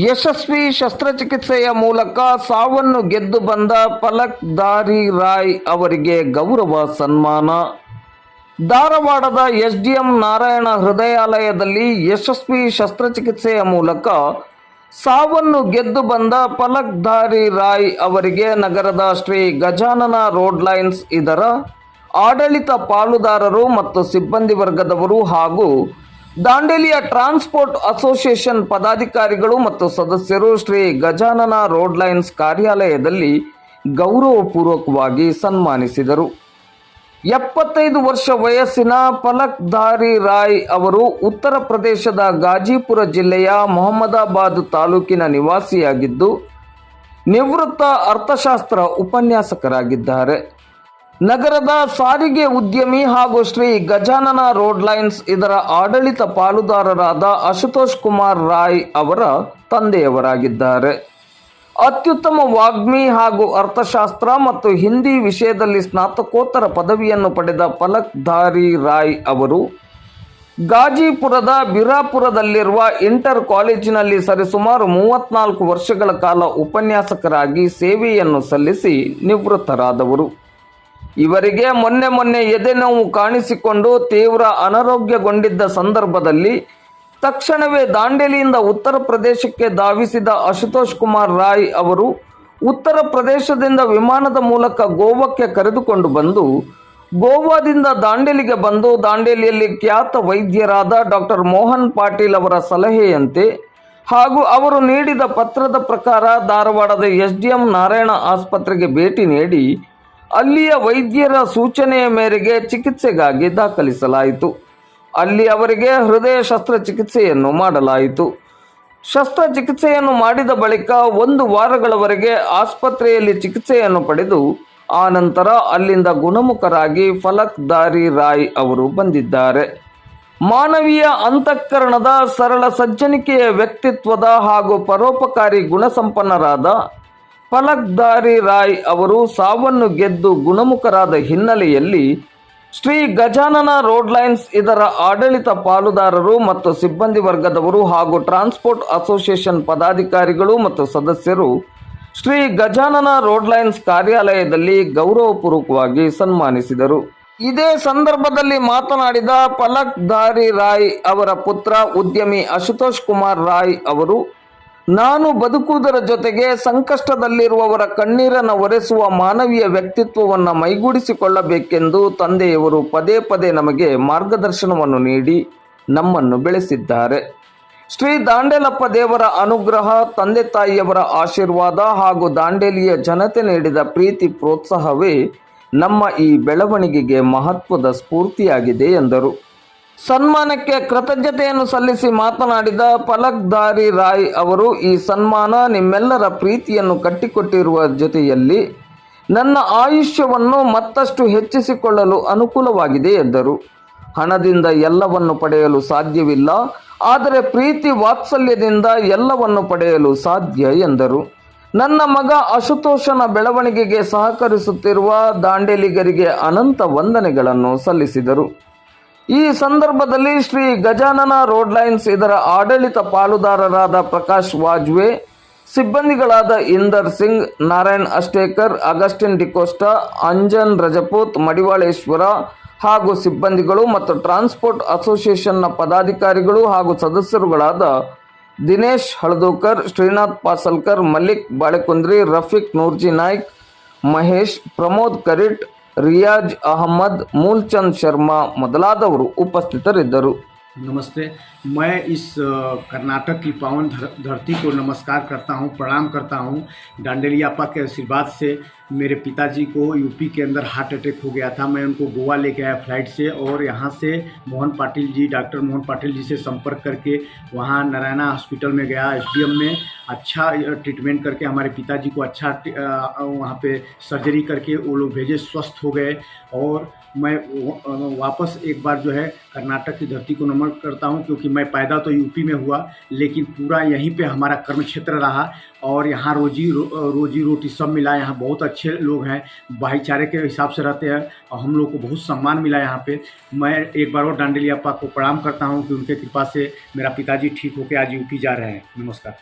ಯಶಸ್ವಿ ಶಸ್ತ್ರಚಿಕಿತ್ಸೆಯ ಮೂಲಕ ಸಾವನ್ನು ಗೆದ್ದು ಬಂದ ಫಲಕ್ ದಾರಿ ರಾಯ್ ಅವರಿಗೆ ಗೌರವ ಸನ್ಮಾನ. ಧಾರವಾಡದ ಎಸ್ ಡಿ ಎಂ ನಾರಾಯಣ ಹೃದಯಾಲಯದಲ್ಲಿ ಯಶಸ್ವಿ ಶಸ್ತ್ರಚಿಕಿತ್ಸೆಯ ಮೂಲಕ ಸಾವನ್ನು ಗೆದ್ದು ಬಂದ ಫಲಕ್ ಧಾರಿ ರಾಯ್ ಅವರಿಗೆ ನಗರದ ಶ್ರೀ ಗಜಾನನ ರೋಡ್ ಲೈನ್ಸ್ ಇದರ ಆಡಳಿತ ಪಾಲುದಾರರು ಮತ್ತು ಸಿಬ್ಬಂದಿ ವರ್ಗದವರು ಹಾಗೂ ದಾಂಡೇಲಿಯ ಟ್ರಾನ್ಸ್ಪೋರ್ಟ್ ಅಸೋಸಿಯೇಷನ್ ಪದಾಧಿಕಾರಿಗಳು ಮತ್ತು ಸದಸ್ಯರು ಶ್ರೀ ಗಜಾನನ ರೋಡ್ ಲೈನ್ಸ್ ಕಾರ್ಯಾಲಯದಲ್ಲಿ ಗೌರವಪೂರ್ವಕವಾಗಿ ಸನ್ಮಾನಿಸಿದರು. ಎಪ್ಪತ್ತೈದು ವರ್ಷ ವಯಸ್ಸಿನ ಪಲಕ್ ಧಾರಿ ರಾಯ್ ಅವರು ಉತ್ತರ ಪ್ರದೇಶದ ಗಾಜಿಪುರ ಜಿಲ್ಲೆಯ ಮೊಹಮ್ಮದಾಬಾದ್ ತಾಲೂಕಿನ ನಿವಾಸಿಯಾಗಿದ್ದು, ನಿವೃತ್ತ ಅರ್ಥಶಾಸ್ತ್ರ ಉಪನ್ಯಾಸಕರಾಗಿದ್ದಾರೆ. ನಗರದ ಸಾರಿಗೆ ಉದ್ಯಮಿ ಹಾಗೂ ಶ್ರೀ ಗಜಾನನ ರೋಡ್ ಲೈನ್ಸ್ ಇದರ ಆಡಳಿತ ಪಾಲುದಾರರಾದ ಅಶುತೋಷ್ ಕುಮಾರ್ ರಾಯ್ ಅವರ ತಂದೆಯವರಾಗಿದ್ದಾರೆ. ಅತ್ಯುತ್ತಮ ವಾಗ್ಮಿ ಹಾಗೂ ಅರ್ಥಶಾಸ್ತ್ರ ಮತ್ತು ಹಿಂದಿ ವಿಷಯದಲ್ಲಿ ಸ್ನಾತಕೋತ್ತರ ಪದವಿಯನ್ನು ಪಡೆದ ಪಲಕ್ ಧಾರಿ ರಾಯ್ ಅವರು ಗಾಜಿಪುರದ ಬಿರಾಪುರದಲ್ಲಿರುವ ಇಂಟರ್ ಕಾಲೇಜಿನಲ್ಲಿ ಸರಿಸುಮಾರು ಮೂವತ್ನಾಲ್ಕು ವರ್ಷಗಳ ಕಾಲ ಉಪನ್ಯಾಸಕರಾಗಿ ಸೇವೆಯನ್ನು ಸಲ್ಲಿಸಿ ನಿವೃತ್ತರಾದವರು. ಇವರಿಗೆ ಮೊನ್ನೆ ಮೊನ್ನೆ ಎದೆನೋವು ಕಾಣಿಸಿಕೊಂಡು ತೀವ್ರ ಅನಾರೋಗ್ಯಗೊಂಡಿದ್ದ ಸಂದರ್ಭದಲ್ಲಿ ತಕ್ಷಣವೇ ದಾಂಡೇಲಿಯಿಂದ ಉತ್ತರ ಪ್ರದೇಶಕ್ಕೆ ಧಾವಿಸಿದ ಅಶುತೋಷ್ ಕುಮಾರ್ ರಾಯ್ ಅವರು ಉತ್ತರ ಪ್ರದೇಶದಿಂದ ವಿಮಾನದ ಮೂಲಕ ಗೋವಾಕ್ಕೆ ಕರೆದುಕೊಂಡು ಬಂದು ಗೋವಾದಿಂದ ದಾಂಡೇಲಿಗೆ ಬಂದು ದಾಂಡೇಲಿಯಲ್ಲಿ ಖ್ಯಾತ ವೈದ್ಯರಾದ ಡಾಕ್ಟರ್ ಮೋಹನ್ ಪಾಟೀಲ್ ಅವರ ಸಲಹೆಯಂತೆ ಹಾಗೂ ಅವರು ನೀಡಿದ ಪತ್ರದ ಪ್ರಕಾರ ಧಾರವಾಡದ ಎಸ್ ಡಿ ಎಂ ನಾರಾಯಣ ಆಸ್ಪತ್ರೆಗೆ ಭೇಟಿ ನೀಡಿ ಅಲ್ಲಿಯ ವೈದ್ಯರ ಸೂಚನೆಯ ಮೇರೆಗೆ ಚಿಕಿತ್ಸೆಗಾಗಿ ದಾಖಲಿಸಲಾಯಿತು. ಅಲ್ಲಿ ಅವರಿಗೆ ಹೃದಯ ಶಸ್ತ್ರಚಿಕಿತ್ಸೆಯನ್ನು ಮಾಡಲಾಯಿತು. ಶಸ್ತ್ರಚಿಕಿತ್ಸೆಯನ್ನು ಮಾಡಿದ ಬಳಿಕ ಒಂದು ವಾರಗಳವರೆಗೆ ಆಸ್ಪತ್ರೆಯಲ್ಲಿ ಚಿಕಿತ್ಸೆಯನ್ನು ಪಡೆದು ಆನಂತರ ಅಲ್ಲಿಂದ ಗುಣಮುಖರಾಗಿ ಫಲಕ್ ದಾರಿ ರಾಯ್ ಅವರು ಬಂದಿದ್ದಾರೆ. ಮಾನವೀಯ ಅಂತಃಕರಣದ ಸರಳ ಸಜ್ಜನಿಕೆಯ ವ್ಯಕ್ತಿತ್ವದ ಹಾಗೂ ಪರೋಪಕಾರಿ ಗುಣಸಂಪನ್ನರಾದ ಫಲಕ್ ದಾರಿ ರಾಯ್ ಅವರು ಸಾವನ್ನು ಗೆದ್ದು ಗುಣಮುಖರಾದ ಹಿನ್ನೆಲೆಯಲ್ಲಿ ಶ್ರೀ ಗಜಾನನ ರೋಡ್ ಲೈನ್ಸ್, ಇದರ ಆಡಳಿತ ಪಾಲುದಾರರು ಮತ್ತು ಸಿಬ್ಬಂದಿ ವರ್ಗದವರು ಹಾಗೂ ಟ್ರಾನ್ಸ್ಪೋರ್ಟ್ ಅಸೋಸಿಯೇಷನ್ ಪದಾಧಿಕಾರಿಗಳು ಮತ್ತು ಸದಸ್ಯರು ಶ್ರೀ ಗಜಾನನ ರೋಡ್ ಲೈನ್ಸ್ ಕಾರ್ಯಾಲಯದಲ್ಲಿ ಗೌರವಪೂರ್ವಕವಾಗಿ ಸನ್ಮಾನಿಸಿದರು. ಇದೇ ಸಂದರ್ಭದಲ್ಲಿ ಮಾತನಾಡಿದ ಪಲಕ್ ಧಾರಿ ರಾಯ್ ಅವರ ಪುತ್ರ ಉದ್ಯಮಿ ಅಶುತೋಷ್ ಕುಮಾರ್ ರಾಯ್ ಅವರು ನಾನು ಬದುಕುವುದರ ಜೊತೆಗೆ ಸಂಕಷ್ಟದಲ್ಲಿರುವವರ ಕಣ್ಣೀರನ್ನು ಒರೆಸುವ ಮಾನವೀಯ ವ್ಯಕ್ತಿತ್ವವನ್ನು ಮೈಗೂಡಿಸಿಕೊಳ್ಳಬೇಕೆಂದು ತಂದೆಯವರು ಪದೇ ಪದೇ ನಮಗೆ ಮಾರ್ಗದರ್ಶನವನ್ನು ನೀಡಿ ನಮ್ಮನ್ನು ಬೆಳೆಸಿದ್ದಾರೆ. ಶ್ರೀ ದಾಂಡೇಲಪ್ಪ ದೇವರ ಅನುಗ್ರಹ, ತಂದೆ ತಾಯಿಯವರ ಆಶೀರ್ವಾದ ಹಾಗೂ ದಾಂಡೇಲಿಯ ಜನತೆ ನೀಡಿದ ಪ್ರೀತಿ ಪ್ರೋತ್ಸಾಹವೇ ನಮ್ಮ ಈ ಬೆಳವಣಿಗೆಗೆ ಮಹತ್ವದ ಸ್ಫೂರ್ತಿಯಾಗಿದೆ ಎಂದರು. ಸನ್ಮಾನಕ್ಕೆ ಕೃತಜ್ಞತೆಯನ್ನು ಸಲ್ಲಿಸಿ ಮಾತನಾಡಿದ ಫಲಕ್ ದಾರಿ ರಾಯ್ ಅವರು, ಈ ಸನ್ಮಾನ ನಿಮ್ಮೆಲ್ಲರ ಪ್ರೀತಿಯನ್ನು ಕಟ್ಟಿಕೊಟ್ಟಿರುವ ಜೊತೆಯಲ್ಲಿ ನನ್ನ ಆಯುಷ್ಯವನ್ನು ಮತ್ತಷ್ಟು ಹೆಚ್ಚಿಸಿಕೊಳ್ಳಲು ಅನುಕೂಲವಾಗಿದೆ ಎಂದರು. ಹಣದಿಂದ ಎಲ್ಲವನ್ನು ಪಡೆಯಲು ಸಾಧ್ಯವಿಲ್ಲ, ಆದರೆ ಪ್ರೀತಿ ವಾತ್ಸಲ್ಯದಿಂದ ಎಲ್ಲವನ್ನು ಪಡೆಯಲು ಸಾಧ್ಯ ಎಂದರು. ನನ್ನ ಮಗ ಅಶುತೋಷನ ಬೆಳವಣಿಗೆಗೆ ಸಹಕರಿಸುತ್ತಿರುವ ದಾಂಡೇಲಿಗರಿಗೆ ಅನಂತ ವಂದನೆಗಳನ್ನು ಸಲ್ಲಿಸಿದರು. ಈ ಸಂದರ್ಭದಲ್ಲಿ ಶ್ರೀ ಗಜಾನನ ರೋಡ್ ಲೈನ್ಸ್ ಇದರ ಆಡಳಿತ ಪಾಲುದಾರರಾದ ಪ್ರಕಾಶ್ ವಾಜ್ವೆ, ಸಿಬ್ಬಂದಿಗಳಾದ ಇಂದರ್ ಸಿಂಗ್, ನಾರಾಯಣ್ ಅಷ್ಟೇಕರ್, ಅಗಸ್ಟಿನ್ ಡಿಕೋಸ್ಟಾ, ಅಂಜನ್ ರಜಪೂತ್, ಮಡಿವಾಳೇಶ್ವರ ಹಾಗೂ ಸಿಬ್ಬಂದಿಗಳು ಮತ್ತು ಟ್ರಾನ್ಸ್ಪೋರ್ಟ್ ಅಸೋಸಿಯೇಷನ್ನ ಪದಾಧಿಕಾರಿಗಳು ಹಾಗೂ ಸದಸ್ಯರುಗಳಾದ ದಿನೇಶ್ ಹಳದೂಕರ್, ಶ್ರೀನಾಥ್ ಪಾಸಲ್ಕರ್, ಮಲ್ಲಿಕ್ ಬಾಳೆಕುಂದ್ರಿ, ರಫೀಕ್ ನೂರ್ಜಿ ನಾಯ್ಕ್, ಮಹೇಶ್, ಪ್ರಮೋದ್ ಕರಿಟ್ ರಿಯಾಜ್ ಅಹಮದ್ ಮೂಲ್ಚಂದ್ ಶರ್ಮಾ ಮೊದಲಾದವರು ಉಪಸ್ಥಿತರಿದ್ದರು नमस्ते मैं इस अ, कर्नाटक की पावन धर- धरती को नमस्कार करता हूँ प्रणाम करता हूँ डांडेलियापा के आशीर्वाद से मेरे पिताजी को यूपी के अंदर हार्ट अटैक हो गया था। मैं उनको गोवा लेके आया फ़्लाइट से और यहाँ से मोहन पाटिल जी डॉक्टर मोहन पाटिल जी से संपर्क करके वहाँ नारायणा हॉस्पिटल में गया एसडीएम में। अच्छा ट्रीटमेंट करके हमारे पिताजी को अच्छा वहाँ पे सर्जरी करके वो लोग भेजे स्वस्थ हो गए। और मैं वापस एक बार जो है कर्नाटक की धरती को नमन करता हूँ क्योंकि मैं पैदा तो यूपी में हुआ लेकिन पूरा यहीं पे हमारा कर्म क्षेत्र रहा। और यहाँ रोजी रो, रोजी रोटी सब मिला यहाँ बहुत अच्छे लोग हैं, भाईचारे के हिसाब से रहते हैं और हम लोग को बहुत सम्मान मिला यहाँ पे। मैं एक बार और डांडेलियापा को प्रणाम करता हूँ कि उनके कृपा से मेरा पिताजी ठीक होकर आज यूपी जा रहे हैं। नमस्कार।